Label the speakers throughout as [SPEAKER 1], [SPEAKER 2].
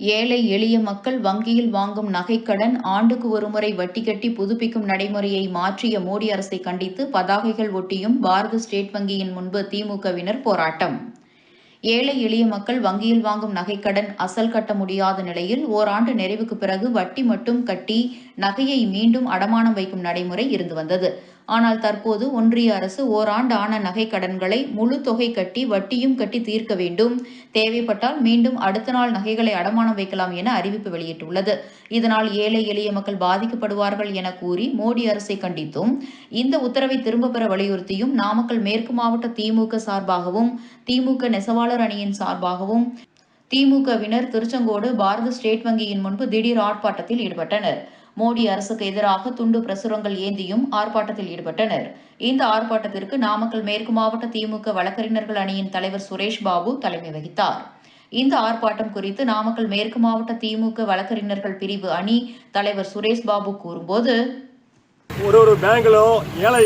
[SPEAKER 1] ஏழை எளிய மக்கள் வங்கியில் வாங்கும் நகைக்கடன் ஆண்டுக்கு ஒருமுறை வட்டி கட்டி புதுப்பிக்கும் நடைமுறையை மாற்றிய மோடி அரசை கண்டித்து பதாகைகள் ஒட்டியும் பாரத ஸ்டேட் வங்கியின் முன்பு திமுகவினர் போராட்டம். ஏழை எளிய மக்கள் வங்கியில் வாங்கும் நகைக்கடன் அசல் கட்ட முடியாத நிலையில் ஓராண்டு நிறைவுக்கு பிறகு வட்டி மட்டும் கட்டி நகையை மீண்டும் அடமானம் வைக்கும் நடைமுறை இருந்து வந்தது. ஆனால் தற்போது ஒன்றிய அரசு ஓராண்டு ஆன நகை கடன்களை முழு தொகை கட்டி வட்டியும் கட்டி தீர்க்க வேண்டும். தேவைப்பட்டால் மீண்டும் அடுத்த நாள் நகைகளை அடமானம் வைக்கலாம் என அறிவிப்பு வெளியிட்டுள்ளது. இதனால் ஏழை எளிய மக்கள் பாதிக்கப்படுவார்கள் என கூறி மோடி அரசை கண்டித்தும் இந்த உத்தரவை திரும்ப பெற வலியுறுத்தியும் நாமக்கல் மேற்கு மாவட்ட திமுக சார்பாகவும் திமுக நெசவாளர் அணியின் சார்பாகவும் திமுகவினர் திருச்செங்கோடு பாரத ஸ்டேட் வங்கியின் முன்பு திடீர் ஆர்ப்பாட்டத்தில் ஈடுபட்டனர். மோடி அரசுக்கு எதிராக துண்டு பிரசுரங்கள் ஏந்தியும் ஆர்ப்பாட்டத்தில் ஈடுபட்டனர். இந்த ஆர்ப்பாட்டத்திற்கு நாமக்கல் மேற்கு மாவட்ட திமுக வழக்கறிஞர்கள் அணியின் தலைவர் சுரேஷ் பாபு தலைமை வகித்தார். இந்த ஆர்ப்பாட்டம் குறித்து நாமக்கல் மேற்கு மாவட்ட திமுக வழக்கறிஞர்கள் பிரிவு அணி தலைவர் சுரேஷ் பாபு கூறும்போது
[SPEAKER 2] ஒரு ஒரு பேங்க்களும் ஏழை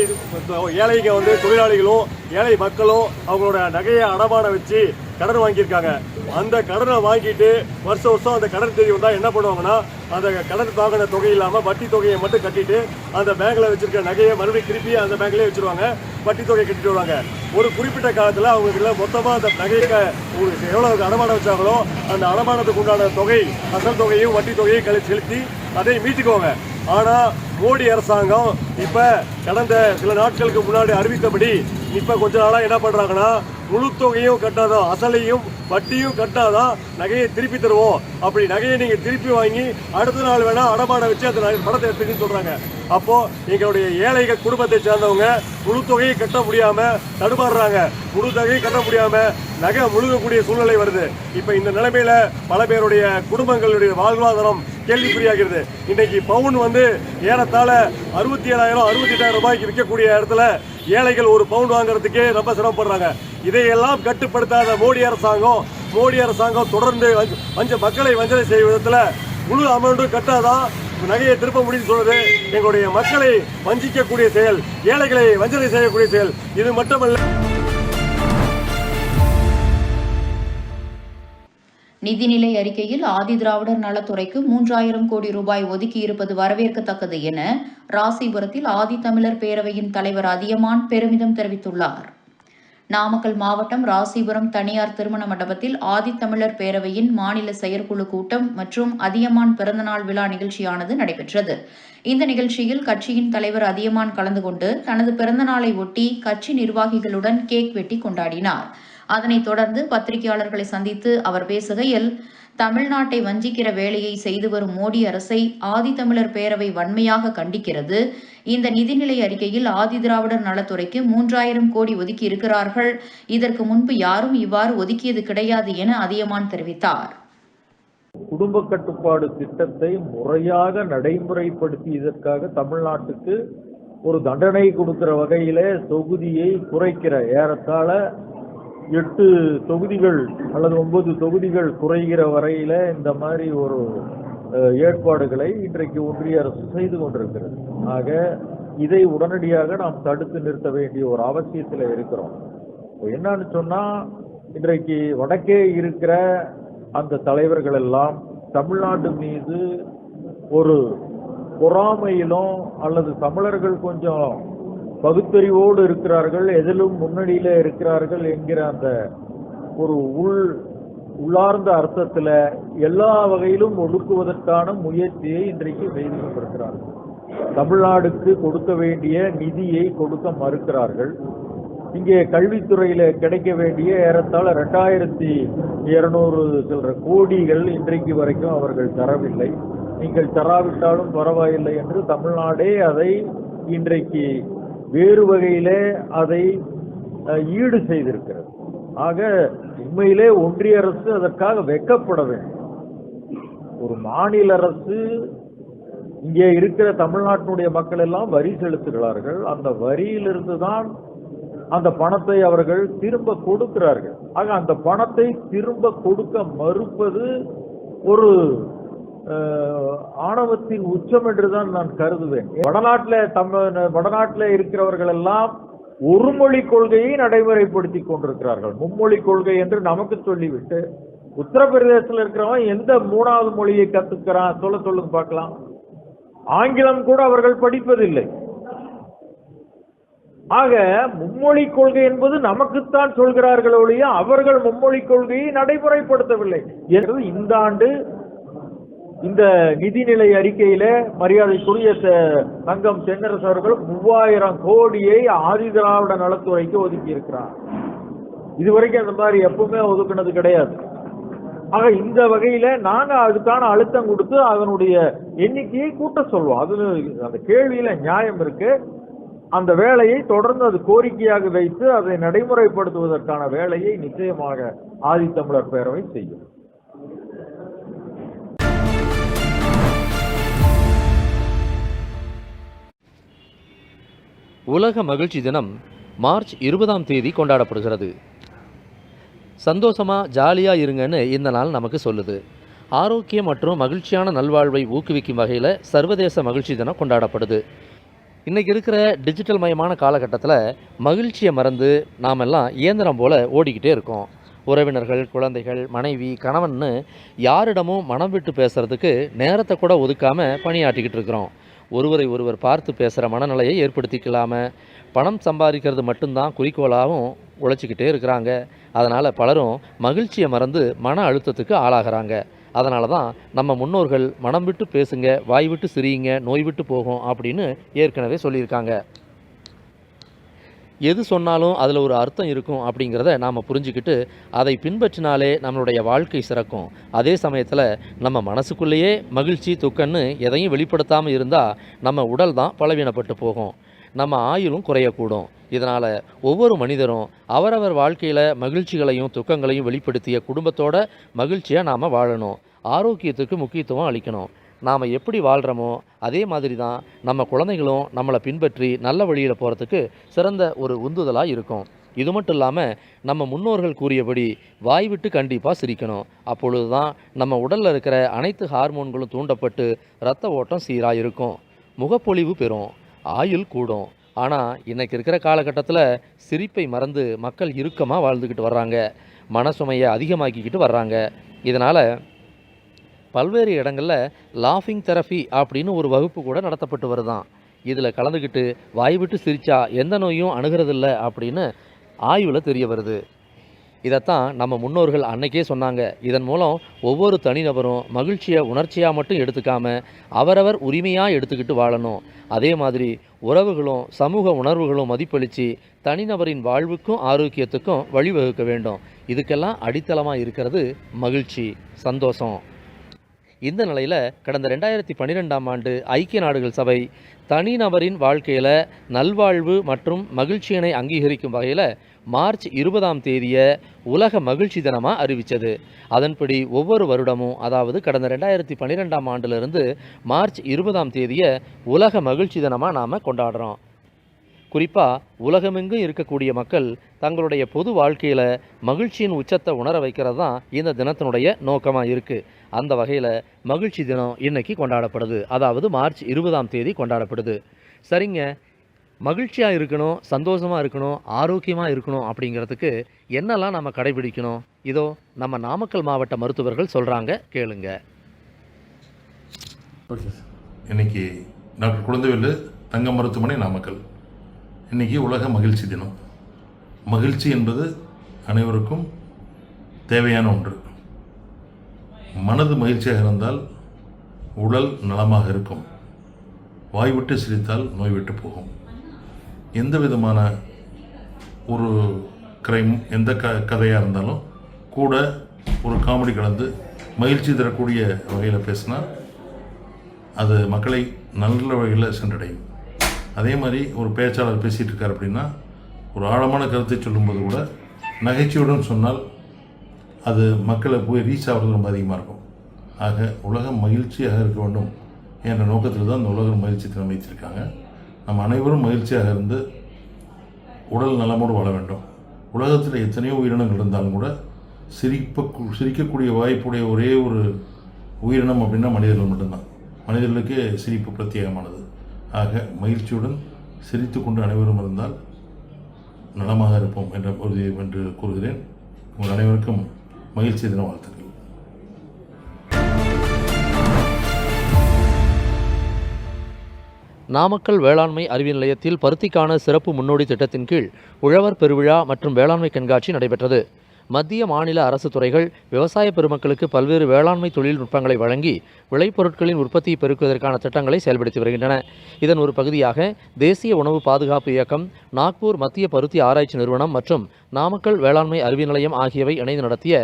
[SPEAKER 2] ஏழைங்க வந்து தொழிலாளிகளும் ஏழை மக்களும் அவங்களோட நகையை அடமானம் வச்சு கடன் வாங்கியிருக்காங்க. அந்த கடனை வாங்கிட்டு வருஷம் வருஷம் அந்த கடன் தேதி வந்தால் என்ன பண்ணுவாங்கன்னா அந்த கடன் வாங்கின தொகை இல்லாமல் வட்டி தொகையை மட்டும் கட்டிட்டு அந்த பேங்கில் வச்சிருக்க நகையை மறுபடியும் திருப்பி அந்த பேங்க்லேயே வச்சுருவாங்க. வட்டி தொகையை கட்டிட்டு வருவாங்க. ஒரு குறிப்பிட்ட காலத்தில் அவங்க மொத்தமாக அந்த நகைக்கு உங்களுக்கு எவ்வளோ அடமானம் வச்சாங்களோ அந்த அடமானத்துக்கு உண்டான தொகை அசல் தொகையும் வட்டி தொகையும் கழி செலுத்தி அதை மீட்டுக்குவாங்க. ஆனால் மோடி அரசாங்கம் இப்போ கடந்த சில நாட்களுக்கு முன்னாடி அறிவித்தபடி இப்போ கொஞ்ச நாளாக என்ன பண்ணுறாங்கன்னா முழு தொகையும் கட்டாதான் அசலையும் வட்டியும் கட்டாதான் நகையை திருப்பி தருவோம். அப்படி நகையை நீங்கள் திருப்பி வாங்கி அடுத்த நாள் வேணால் அடமான வச்சு அந்த படத்தை எடுத்துக்கின்னு சொல்கிறாங்க அப்போது எங்களுடைய ஏழைகள் குடும்பத்தை சேர்ந்தவங்க முழு தொகையை கட்ட முடியாமல் தடுமாறுறாங்க. முழு தொகையை கட்ட முடியாமல் நகை முழுகக்கூடிய சூழ்நிலை வருது. இப்போ இந்த நிலைமையில் பல பேருடைய குடும்பங்களுடைய வாழ்வாதாரம் கேள்விக்குறியாகிறது. இன்னைக்கு பவுன் வந்து ஏறத்தாழ அறுபத்தி ஏழாயிரம் அறுபத்தி எட்டாயிரம் ரூபாய்க்கு விற்கக்கூடிய இடத்துல ஏழைகள் ஒரு பவுண்ட் வாங்குறதுக்கே ரொம்ப சிரமப்படுறாங்க. இதையெல்லாம் கட்டுப்படுத்தாத மோடி அரசாங்கம் மோடி அரசாங்கம் தொடர்ந்து வஞ்ச- மக்களை வஞ்சனை செய்யும் விதத்தில் முழு அமௌண்ட்டும் கட்டாதான் நகையை திருப்ப முடியும் சொல்றது எங்களுடைய மக்களை வஞ்சிக்கக்கூடிய செயல் ஏழைகளை வஞ்சனை செய்யக்கூடிய செயல். இது மட்டுமல்ல.
[SPEAKER 1] நிதிநிலை அறிக்கையில் ஆதிதிராவிடர் நலத்துறைக்கு மூன்றாயிரம் கோடி ரூபாய் ஒதுக்கியிருப்பது வரவேற்கத்தக்கது என ராசிபுரத்தில் ஆதித்தமிழர் பேரவையின் தலைவர் அதியமான் பெருமிதம் தெரிவித்துள்ளார். நாமக்கல் மாவட்டம் ராசிபுரம் தனியார் திருமண மண்டபத்தில் ஆதித்தமிழர் பேரவையின் மாநில செயற்குழு கூட்டம் மற்றும் அதியமான் பிறந்தநாள் விழா நிகழ்ச்சியானது நடைபெற்றது. இந்த நிகழ்ச்சியில் கட்சியின் தலைவர் அதியமான் கலந்து கொண்டு தனது பிறந்தநாளை ஒட்டி கட்சி நிர்வாகிகளுடன் கேக் வெட்டி கொண்டாடினார். அதனைத் தொடர்ந்து பத்திரிகையாளர்களை சந்தித்து அவர் பேசுகையில் தமிழ்நாட்டை வஞ்சிக்கிற வேலையை செய்து வரும் மோடி அரசை ஆதித்தமிழர் பேரவை வன்மையாக கண்டிக்கிறது. இந்த நிதிநிலை அறிக்கையில் ஆதிதிராவிடர் நலத்துறைக்கு மூன்றாயிரம் கோடி ஒதுக்கி இருக்கிறார்கள். இதற்கு முன்பு யாரும் இவ்வாறு ஒதுக்கியது கிடையாது என அதியமான் தெரிவித்தார்.
[SPEAKER 3] குடும்ப கட்டுப்பாடு திட்டத்தை முறையாக நடைமுறைப்படுத்தியதற்காக தமிழ்நாட்டுக்கு ஒரு தண்டனை கொடுக்கிற வகையில தொகுதியை குறைக்கிற ஏறத்தாழ எட்டு தொகுதிகள் அல்லது ஒன்பது தொகுதிகள் குறைகிற வரையில இந்த மாதிரி ஒரு ஏற்பாடுகளை இன்றைக்கு ஒன்றிய அரசு செய்து கொண்டிருக்கிறது. ஆக இதை உடனடியாக நாம் தடுத்து நிறுத்த வேண்டிய ஒரு அவசியத்தில் இருக்கிறோம். என்னன்னு சொன்னா இன்றைக்கு வடக்கே இருக்கிற அந்த தலைவர்கள் எல்லாம் தமிழ்நாடு மீது ஒரு பொறாமையிலும் அல்லது தமிழர்கள் கொஞ்சம் பகுத்தறிவோடு இருக்கிறார்கள் எதிலும் முன்னணியில் இருக்கிறார்கள் என்கிற அந்த ஒரு உள் உள்ளார்ந்த அர்த்தத்தில் எல்லா வகையிலும் ஒடுக்குவதற்கான முயற்சியை இன்றைக்கு செய்து கொண்டிருக்கிறார்கள் தமிழ்நாடுக்கு கொடுக்க வேண்டிய நிதியை கொடுக்க மறுக்கிறார்கள். இங்கே கல்வித்துறையில் கிடைக்க வேண்டிய ஏறத்தாழ ரெண்டாயிரத்தி இருநூறு சில்ற கோடிகள் இன்றைக்கு வரைக்கும் அவர்கள் தரவில்லை. நீங்கள் தராவிட்டாலும் பரவாயில்லை என்று தமிழ்நாடே அதை இன்றைக்கு வேறு வகையிலே அதை ஈடு செய்திருக்கிறது. ஆக உண்மையிலே ஒன்றிய அரசு அதற்காக வெக்கப்பட வேண்டும். ஒரு மாநில அரசு இங்கே இருக்கிற தமிழ்நாட்டினுடைய மக்கள் எல்லாம் வரி செலுத்துகிறார்கள். அந்த வரியிலிருந்து தான் அந்த பணத்தை அவர்கள் திரும்ப கொடுக்கிறார்கள். ஆக அந்த பணத்தை திரும்ப கொடுக்க மறுப்பது ஒரு ஆணவத்தின் உச்சம் என்றுதான் நான் கருதுவேன். வடநாட்டில் தமிழ் வடநாட்டில் இருக்கிறவர்கள் எல்லாம் ஒரு மொழி கொள்கையை நடைமுறைப்படுத்தி கொண்டிருக்கிறார்கள். மும்மொழி கொள்கை என்று நமக்கு சொல்லிவிட்டு உத்தரப்பிரதேசத்தில் இருக்கிறவன் எந்த மூணாவது மொழியை கத்துக்கிறான்? சொல்ல சொல்லுங்க பார்க்கலாம். ஆங்கிலம் கூட அவர்கள் படிப்பதில்லை. ஆக மும்மொழி கொள்கை என்பது நமக்குத்தான் சொல்கிறார்கள் ஒழிய அவர்கள் மும்மொழி கொள்கையை நடைமுறைப்படுத்தவில்லை. என்பது இந்த ஆண்டு இந்த நிதிநிலை அறிக்கையில மரியாதைக்குரிய தங்கம் தென்னரசு அவர்கள் மூவாயிரம் கோடியை ஆதி திராவிட நலத்துறைக்கு ஒதுக்கி இருக்கிறார் இதுவரைக்கும் அந்த மாதிரி எப்பவுமே ஒதுக்குனது கிடையாது. ஆக இந்த வகையில நாங்க அதுக்கான அழுத்தம் கொடுத்து அதனுடைய எண்ணிக்கையை கூட்ட சொல்வோம். அது அந்த கேள்வியில நியாயம் இருக்கு. அந்த வேலையை தொடர்ந்து அது கோரிக்கையாக வைத்து அதை நடைமுறைப்படுத்துவதற்கான வேலையை நிச்சயமாக ஆதித்தமிழர் பேரவை செய்யும்.
[SPEAKER 4] உலக மகிழ்ச்சி தினம் மார்ச் இருபதாம் தேதி கொண்டாடப்படுகிறது. சந்தோஷமா ஜாலியாக இருங்கன்னு இந்த நாள் நமக்கு சொல்லுது. ஆரோக்கியம் மற்றும் மகிழ்ச்சியான நல்வாழ்வை ஊக்குவிக்கும் வகையில் சர்வதேச மகிழ்ச்சி தினம் கொண்டாடப்படுது. இன்றைக்கி இருக்கிற டிஜிட்டல் மயமான காலகட்டத்தில் மகிழ்ச்சியை மறந்து நாமெல்லாம் இயந்திரம் போல் ஓடிக்கிட்டே இருக்கோம். உறவினர்கள் குழந்தைகள் மனைவி கணவன்னு யாரிடமும் மனம் விட்டு பேசுகிறதுக்கு நேரத்தை கூட ஒதுக்காமல் பணியாற்றிக்கிட்டு இருக்கிறோம். ஒருவரை ஒருவர் பார்த்து பேசுகிற மனநிலையை ஏற்படுத்திக்கலாம. பணம் சம்பாதிக்கிறது மட்டும்தான் குறிக்கோளாகவும் உழைச்சிக்கிட்டே இருக்கிறாங்க. அதனால் பலரும் மகிழ்ச்சியை மறந்து மன அழுத்தத்துக்கு ஆளாகிறாங்க. அதனால தான் நம்ம முன்னோர்கள் மனம் விட்டு பேசுங்க வாய் விட்டு சிரியுங்க நோய் விட்டு போகும் அப்படின்னு ஏற்கனவே சொல்லியிருக்காங்க. எது சொன்னாலும் அதில் ஒரு அர்த்தம் இருக்கும் அப்படிங்கிறத நாம் புரிஞ்சுக்கிட்டு அதை பின்பற்றினாலே நம்மளுடைய வாழ்க்கை சிறக்கும். அதே சமயத்தில் நம்ம மனசுக்குள்ளேயே மகிழ்ச்சி துக்கன்னு எதையும் வெளிப்படுத்தாமல் இருந்தால் நம்ம உடல் தான் பலவீனப்பட்டு போகும். நம்ம ஆயுளும் குறையக்கூடும். இதனால் ஒவ்வொரு மனிதரும் அவரவர் வாழ்க்கையில் மகிழ்ச்சிகளையும் துக்கங்களையும் வெளிப்படுத்திய குடும்பத்தோட மகிழ்ச்சியாக நாம் வாழணும். ஆரோக்கியத்துக்கு முக்கியத்துவம் அளிக்கணும். நாம் எப்படி வாழ்கிறோமோ அதே மாதிரி தான் நம்ம குழந்தைகளும் நம்மளை பின்பற்றி நல்ல வழியில் போகிறதுக்கு சிறந்த ஒரு உந்துதலாக இருக்கும். இது மட்டும் இல்லாமல் நம்ம முன்னோர்கள் கூறியபடி வாய் விட்டு கண்டிப்பாக சிரிக்கணும். அப்பொழுது தான் நம்ம உடலில் இருக்கிற அனைத்து ஹார்மோன்களும் தூண்டப்பட்டு இரத்த ஓட்டம் சீராக இருக்கும் முகப்பொலிவு பெறும். ஆயுள் கூடும். ஆனால் இன்றைக்கி இருக்கிற காலகட்டத்தில் சிரிப்பை மறந்து மக்கள் இறுக்கமாக வாழ்ந்துக்கிட்டு வர்றாங்க. மனசுமையை அதிகமாக்கிக்கிட்டு வர்றாங்க. இதனால் பல்வேறு இடங்களில் லாஃபிங் தெரபி அப்படின்னு ஒரு வகுப்பு கூட நடத்தப்பட்டு வருதான். இதில் கலந்துக்கிட்டு வாய் விட்டு எந்த நோயும் அணுகிறதில்ல அப்படின்னு ஆய்வில் தெரிய வருது. இதைத்தான் நம்ம முன்னோர்கள் அன்னைக்கே சொன்னாங்க. இதன் மூலம் ஒவ்வொரு தனிநபரும் மகிழ்ச்சியை உணர்ச்சியாக மட்டும் எடுத்துக்காம அவரவர் உரிமையாக எடுத்துக்கிட்டு வாழணும். அதே மாதிரி உறவுகளும் சமூக உணர்வுகளும் மதிப்பளித்து தனிநபரின் வாழ்வுக்கும் ஆரோக்கியத்துக்கும் வழிவகுக்க வேண்டும். இதுக்கெல்லாம் அடித்தளமாக இருக்கிறது மகிழ்ச்சி சந்தோஷம். இந்த நிலையில் கடந்த ரெண்டாயிரத்தி பன்னிரெண்டாம் ஆண்டு ஐக்கிய நாடுகள் சபை தனிநபரின் வாழ்க்கையில் நல்வாழ்வு மற்றும் மகிழ்ச்சியினை அங்கீகரிக்கும் வகையில் மார்ச் இருபதாம் தேதியை உலக மகிழ்ச்சி தினமாக அறிவித்தது அதன்படி ஒவ்வொரு வருடமும் அதாவது கடந்த ரெண்டாயிரத்தி பன்னிரெண்டாம் ஆண்டிலிருந்து மார்ச் இருபதாம் தேதியை உலக மகிழ்ச்சி தினமாக நாம் கொண்டாடுறோம். குறிப்பாக உலகமெங்கும் இருக்கக்கூடிய மக்கள் தங்களுடைய பொது வாழ்க்கையில் மகிழ்ச்சியின் உச்சத்தை உணர வைக்கிறது தான் இந்த தினத்தினுடைய நோக்கமாக இருக்குது அந்த வகையில் மகிழ்ச்சி தினம் இன்னைக்கு கொண்டாடப்படுது. அதாவது மார்ச் இருபதாம் தேதி கொண்டாடப்படுது. சரிங்க. மகிழ்ச்சியாக இருக்கணும் சந்தோஷமாக இருக்கணும் ஆரோக்கியமாக இருக்கணும் அப்படிங்கிறதுக்கு என்னெல்லாம் நம்ம கடைபிடிக்கணும்? இதோ நம்ம நாமக்கல் மாவட்ட மருத்துவர்கள் சொல்கிறாங்க கேளுங்க.
[SPEAKER 5] ஓகே இன்னைக்கு டாக்டர் குழந்தைவேலு தங்க மருத்துவமனை நாமக்கல். இன்னைக்கு உலக மகிழ்ச்சி தினம். மகிழ்ச்சி என்பது அனைவருக்கும் தேவையான ஒன்று. மனது மகிழ்ச்சியாக இருந்தால் உடல் நலமாக இருக்கும். வாய் விட்டு சிரித்தால் நோய் விட்டு போகும். எந்த விதமான ஒரு கிரைம் எந்த க கதையாக இருந்தாலும் கூட ஒரு காமெடி கலந்து மகிழ்ச்சி தரக்கூடிய வகையில் பேசினா அது மக்களை நல்ல வகையில் சென்றடையும். அதே மாதிரி ஒரு பேச்சாளர் பேசிகிட்டு இருக்கார் அப்படின்னா ஒரு ஆழமான கருத்தை சொல்லும்போது கூட நகைச்சுவையுடன் சொன்னால் அது மக்களை போய் ரீச் ஆகிறது ரொம்ப அதிகமாக இருக்கும். ஆக உலகம் மகிழ்ச்சியாக இருக்க வேண்டும் என்ற நோக்கத்தில் தான் இந்த உலக மகிழ்ச்சி தினம் வைத்திருக்காங்க நம்ம அனைவரும் மகிழ்ச்சியாக இருந்து உடல் நலமோடு வாழ வேண்டும். உலகத்தில் எத்தனையோ உயிரினங்கள் இருந்தாலும் கூட சிரிப்ப சிரிக்கக்கூடிய வாய்ப்புடைய ஒரே ஒரு உயிரினம் அப்படின்னா மனிதர்கள் மட்டும்தான். மனிதர்களுக்கே சிரிப்பு பிரத்யேகமானது. ஆக மகிழ்ச்சியுடன் சிரித்து கொண்டு அனைவரும் இருந்தால் நலமாக இருப்போம் என்ற உறுதி என்று கூறுகிறேன். உங்கள் அனைவருக்கும் மகிழ்ச்சி தின வாழ்த்துக்கள்.
[SPEAKER 4] நாமக்கல் வேளாண்மை அறிவியல் நிலையத்தில் பருத்திக்கான சிறப்பு முன்னோடி திட்டத்தின் கீழ் உழவர் பெருவிழா மற்றும் வேளாண்மை கண்காட்சி நடைபெற்றது. மத்திய மாநில அரசு துறைகள் விவசாய பெருமக்களுக்கு பல்வேறு வேளாண்மை தொழில்நுட்பங்களை வழங்கி விளைபொருட்களின் உற்பத்தியை பெருக்குவதற்கான திட்டங்களை செயல்படுத்தி வருகின்றன. இதன் ஒரு பகுதியாக தேசிய உணவு பாதுகாப்பு இயக்கம் நாக்பூர் மத்திய பருத்தி ஆராய்ச்சி நிறுவனம் மற்றும் நாமக்கல் வேளாண்மை அறிவி நிலையம் ஆகியவை இணைந்து நடத்திய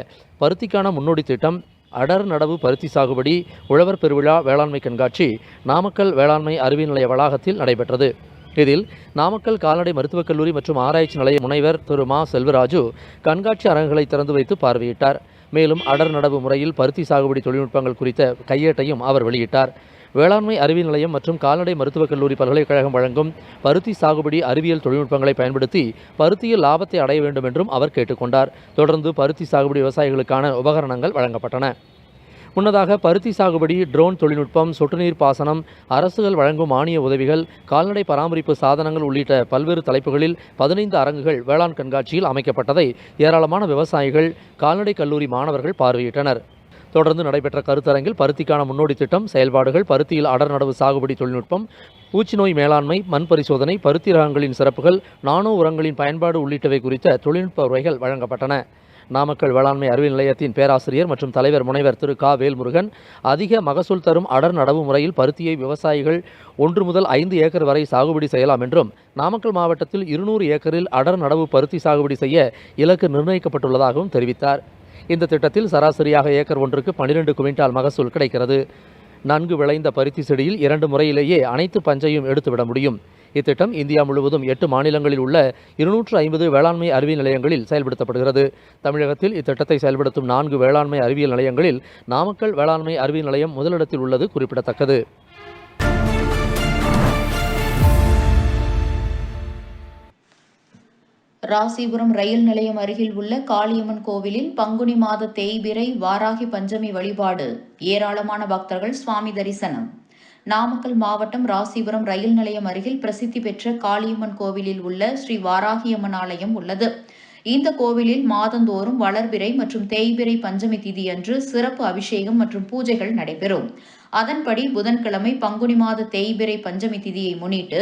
[SPEAKER 4] பருத்திக்கான முன்னோடி திட்டம் அடர் நடவு பருத்தி சாகுபடி உழவர் பெருவிழா வேளாண்மை கண்காட்சி நாமக்கல் வேளாண்மை அறிவியல் நிலைய வளாகத்தில் நடைபெற்றது. இதில் நாமக்கல் கால்நடை மருத்துவக் கல்லூரி மற்றும் ஆராய்ச்சி நிலைய முனைவர் திரு மா செல்வராஜு கண்காட்சி அரங்குகளை திறந்து வைத்து பார்வையிட்டார். மேலும் அடர் நடவு முறையில் பருத்தி சாகுபடி தொழில்நுட்பங்கள் குறித்த கையேட்டையும் அவர் வெளியிட்டார். வேளாண்மை அறிவியல் நிலையம் மற்றும் கால்நடை மருத்துவக் கல்லூரி பல்கலைக்கழகம் வழங்கும் பருத்தி சாகுபடி அறிவியல் தொழில்நுட்பங்களை பயன்படுத்தி பருத்தியில் லாபத்தை அடைய வேண்டும் என்றும் அவர் கேட்டுக்கொண்டார். தொடர்ந்து பருத்தி சாகுபடி விவசாயிகளுக்கான உபகரணங்கள் வழங்கப்பட்டன. முன்னதாக பருத்தி சாகுபடி ட்ரோன் தொழில்நுட்பம் சொட்டுநீர் பாசனம் அரசுகள் வழங்கும் மானிய உதவிகள் கால்நடை பராமரிப்பு சாதனங்கள் உள்ளிட்ட பல்வேறு தலைப்புகளில் பதினைந்து அரங்குகள் வேளாண் கண்காட்சியில் அமைக்கப்பட்டதை ஏராளமான விவசாயிகள் கால்நடை கல்லூரி மாணவர்கள் பார்வையிட்டனர். தொடர்ந்து நடைபெற்ற கருத்தரங்கில் பருத்திக்கான முன்னோடி திட்டம் செயல்பாடுகள் பருத்தியில் அடர் நடவு சாகுபடி தொழில்நுட்பம் பூச்சி நோய் மேலாண்மை மண் பரிசோதனை பருத்தி ரகங்களின் சிறப்புகள் நானோ உரங்களின் பயன்பாடு உள்ளிட்டவை குறித்த தொழில்நுட்ப உரைகள் வழங்கப்பட்டன. நாமக்கல் வேளாண்மை அறிவியல் நிலையத்தின் பேராசிரியர் மற்றும் தலைவர் முனைவர் திரு கா. வேல்முருகன் அதிக மகசூல் தரும் அடர் நடவு முறையில் பருத்தியை விவசாயிகள் ஒன்று முதல் ஐந்து ஏக்கர் வரை சாகுபடி செய்யலாம் என்றும் நாமக்கல் மாவட்டத்தில் இருநூறு ஏக்கரில் அடர் நடவு பருத்தி சாகுபடி செய்ய இலக்கு நிர்ணயிக்கப்பட்டுள்ளதாகவும் தெரிவித்தார். இந்த திட்டத்தில் சராசரியாக ஏக்கர் ஒன்றுக்கு பன்னிரெண்டு குவிண்டால் மகசூல் கிடைக்கிறது. நன்கு விளைந்த பருத்தி செடியில் இரண்டு முறையிலேயே அனைத்து பஞ்சையும் எடுத்துவிட முடியும். இத்திட்டம் இந்தியா முழுவதும் எட்டு மாநிலங்களில் உள்ள இருநூற்று ஐம்பது வேளாண்மை அறிவியல் நிலையங்களில் செயல்படுத்தப்படுகிறது. தமிழகத்தில் இத்திட்டத்தை செயல்படுத்தும் நான்கு வேளாண்மை அறிவியல் நிலையங்களில் நாமக்கல் வேளாண்மை அறிவியல் நிலையம் முதலிடத்தில் உள்ளது குறிப்பிடத்தக்கது.
[SPEAKER 1] ராசிபுரம் ரயில் நிலையம் அருகில் உள்ள காளியம்மன் கோவிலில் பங்குனி மாத தேய்பிரை வாராகி பஞ்சமி வழிபாடு. ஏராளமான பக்தர்கள் சுவாமி தரிசனம். நாமக்கல் மாவட்டம் ராசிபுரம் ரயில் நிலையம் அருகில் பிரசித்தி பெற்ற காளியம்மன் கோவிலில் உள்ள ஸ்ரீ வாராகியம்மன் ஆலயம் உள்ளது. இந்த கோவிலில் மாதந்தோறும் வளர்பிறை மற்றும் தேய்பிறை பஞ்சமி திதி அன்று சிறப்பு அபிஷேகம் மற்றும் பூஜைகள் நடைபெறும். அதன்படி புதன்கிழமை பங்குனி மாத தேய்பிறை பஞ்சமி திதியை முன்னிட்டு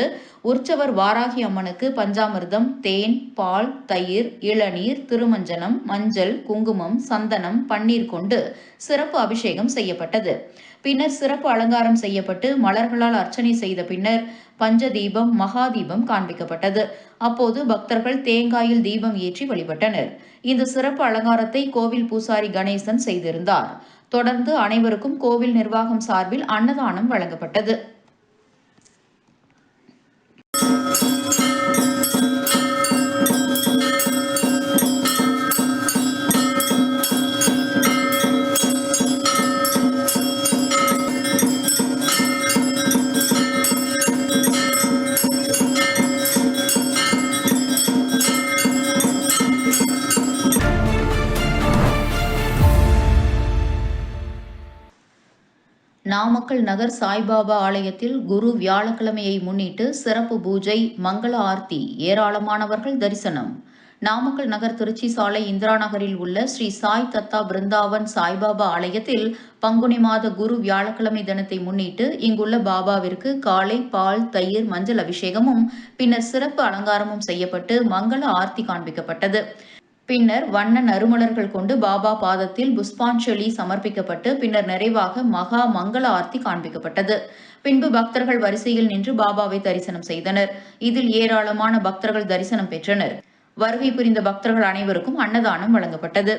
[SPEAKER 1] உற்சவர் வாராகி அம்மனுக்கு பஞ்சாமிர்தம் தேன் பால் தயிர் இளநீர் திருமஞ்சனம் மஞ்சள் குங்குமம் சந்தனம் பன்னீர் கொண்டு சிறப்பு அபிஷேகம் செய்யப்பட்டது. பின்னர் சிறப்பு அலங்காரம் செய்யப்பட்டு மலர்களால் அர்ச்சனை செய்த பின்னர் பஞ்சதீபம் மகாதீபம் மகா தீபம் காண்பிக்கப்பட்டது. அப்போது பக்தர்கள் தேங்காயில் தீபம் ஏற்றி வழிபட்டனர். இந்த சிறப்பு அலங்காரத்தை கோவில் பூசாரி கணேசன் செய்திருந்தார். தொடர்ந்து அனைவருக்கும் கோவில் நிர்வாகம் சார்பில் அன்னதானம் வழங்கப்பட்டது. நாமக்கல் நகர் சாய்பாபா ஆலயத்தில் குரு வியாழக்கிழமையை முன்னிட்டு சிறப்பு பூஜை மங்கள ஆர்த்தி ஏராளமானவர்கள் தரிசனம். நாமக்கல் நகர் திருச்சி சாலை இந்திரா நகரில் உள்ள ஸ்ரீ சாய் தத்தா பிருந்தாவன் சாய்பாபா ஆலயத்தில் பங்குனி மாத குரு வியாழக்கிழமை தினத்தை முன்னிட்டு இங்குள்ள பாபாவிற்கு காலை பால் தயிர் மஞ்சள் அபிஷேகமும் பின்னர் சிறப்பு அலங்காரமும் செய்யப்பட்டு மங்கள ஆர்த்தி காண்பிக்கப்பட்டது. பின்னர் வண்ண நறுமலர்கள் கொண்டு பாபா பாதத்தில் புஷ்பாஞ்சலி சமர்ப்பிக்கப்பட்டு பின்னர் நிறைவாக மகா மங்கள ஆர்த்தி காண்பிக்கப்பட்டது. பின்பு பக்தர்கள் வரிசையில் நின்று பாபாவை தரிசனம் செய்தனர். இதில் ஏராளமான பக்தர்கள் தரிசனம் பெற்றனர். வருகை புரிந்த பக்தர்கள் அனைவருக்கும் அன்னதானம் வழங்கப்பட்டது.